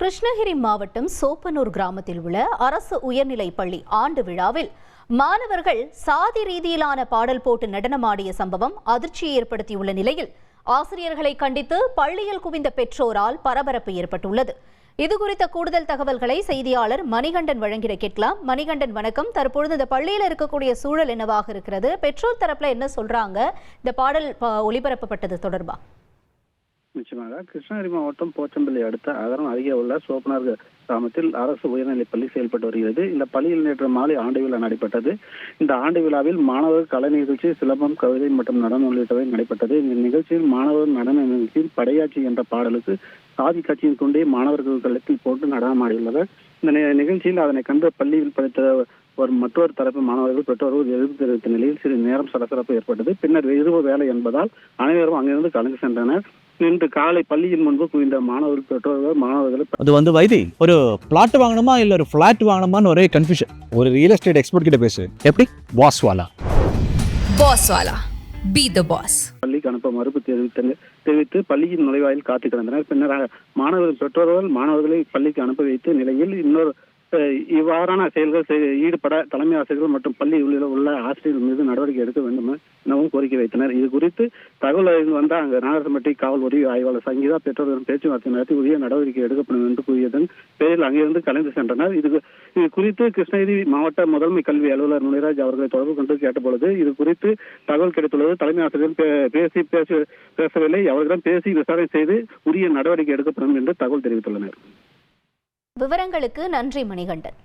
கிருஷ்ணகிரி மாவட்டம் சோப்பனூர் கிராமத்தில் உள்ள அரசு உயர்நிலைப் பள்ளி ஆண்டு விழாவில் மாணவர்கள் சாதி ரீதியிலான பாடல் போட்டு நடனமாடிய சம்பவம் அதிர்ச்சியை ஏற்படுத்தியுள்ள நிலையில் ஆசிரியர்களை கண்டித்து பள்ளியில் குவிந்த பெற்றோரால் பரபரப்பு ஏற்பட்டுள்ளது. இது குறித்த கூடுதல் தகவல்களை செய்தியாளர் மணிகண்டன் வழங்கிட கேட்கலாம். மணிகண்டன் வணக்கம். தற்பொழுது இந்த பள்ளியில் இருக்கக்கூடிய சூழல் என்னவாக இருக்கிறது? பெற்றோர் தரப்புல என்ன சொல்றாங்க? இந்த பாடல் ஒளிபரப்பப்பட்டது தொடர்பா? நிச்சயமாக கிருஷ்ணகிரி மாவட்டம் போச்சம்பள்ளி அடுத்த அகரம் அருகே உள்ள சோப்பனார் கிராமத்தில் அரசு உயர்நிலைப் பள்ளி செயல்பட்டு வருகிறது. இந்த பள்ளியில் நேற்று மாலை ஆண்டு விழா நடைபெற்றது. இந்த ஆண்டு விழாவில் மாணவர் கலை நிகழ்ச்சி சிலம்பம் கவிதை மற்றும் நடனம் உள்ளிட்டவை நடைபெற்றது. இந்த நிகழ்ச்சியில் மாணவர் நடன நிகழ்ச்சியில் படையாட்சி என்ற பாடலுக்கு சாதி கட்சியின் கொண்டே மாணவர்கள் களத்தில் போட்டு நடனமாடியுள்ளனர். இந்த நிகழ்ச்சியில் அதனை கண்டு பள்ளியில் படித்த ஒரு மற்றொரு தரப்பு மாணவர்கள் பெற்றோர்கள் எதிர்ப்பு தெரிவித்த நிலையில் சிறிது நேரம் சலசலப்பு ஏற்பட்டது. பின்னர் இரவு வேலை என்பதால் அனைவரும் அங்கிருந்து கலந்து சென்றனர். இன்று காலை பள்ளியின் முன்பு குவிந்த மாணவர்கள் பெற்றோர்கள் மாணவர்களை அது வந்து வைதி ஒரு பிளாட் வாங்கணுமா இல்ல ஒரு ஃபிளாட் வாங்கணுமான்னு ஒரே கன்ஃபியூஷன் ஒரு ரியல் எஸ்டேட் எக்ஸ்பர்ட் கிட்ட பேசு. எப்படி? பாஸ் வாலா. பாஸ் வாலா. பி த பாஸ் பள்ளிக்கு அனுப்ப மறுப்பு தெரிவித்தனர் தெரிவித்து பள்ளியின் நுழைவாயில் காத்து கிடந்தனர். பின்னர் மாணவர்கள் பெற்றோர்கள் மாணவர்களை பள்ளிக்கு அனுப்பி வைத்த நிலையில் இன்னொரு இவ்வாறான செயல்கள் ஈடுபட தலைமை ஆசிரியர்கள் மற்றும் பள்ளி உள்ள உள்ள ஆசிரியர்கள் மீது நடவடிக்கை எடுக்க வேண்டும் எனவும் கோரிக்கை வைத்தனர். இது குறித்து தகவல் அறிந்து வந்த அங்கு நாகரசம்பட்டி காவல் உதவி ஆய்வாளர் சங்கீதா பெற்றோருடன் பேச்சுவார்த்தை நடத்தி உரிய நடவடிக்கை எடுக்கப்படும் என்று கூறியதன் பேரில் அங்கிருந்து கலைந்து சென்றனர். இது இது குறித்து கிருஷ்ணகிரி மாவட்ட முதன்மை கல்வி அலுவலர் முனிராஜ் அவர்களை தொடர்பு கொண்டு கேட்டபொழுது இது குறித்து தகவல் கிடைத்துள்ளது. தலைமை ஆசிரியர்கள் பேசி பேச பேசவில்லை. அவர்களிடம் பேசி விசாரணை செய்து உரிய நடவடிக்கை எடுக்கப்படும் என்று தகவல் தெரிவித்துள்ளனர். விவரங்களுக்கு நன்றி மணிகண்டன்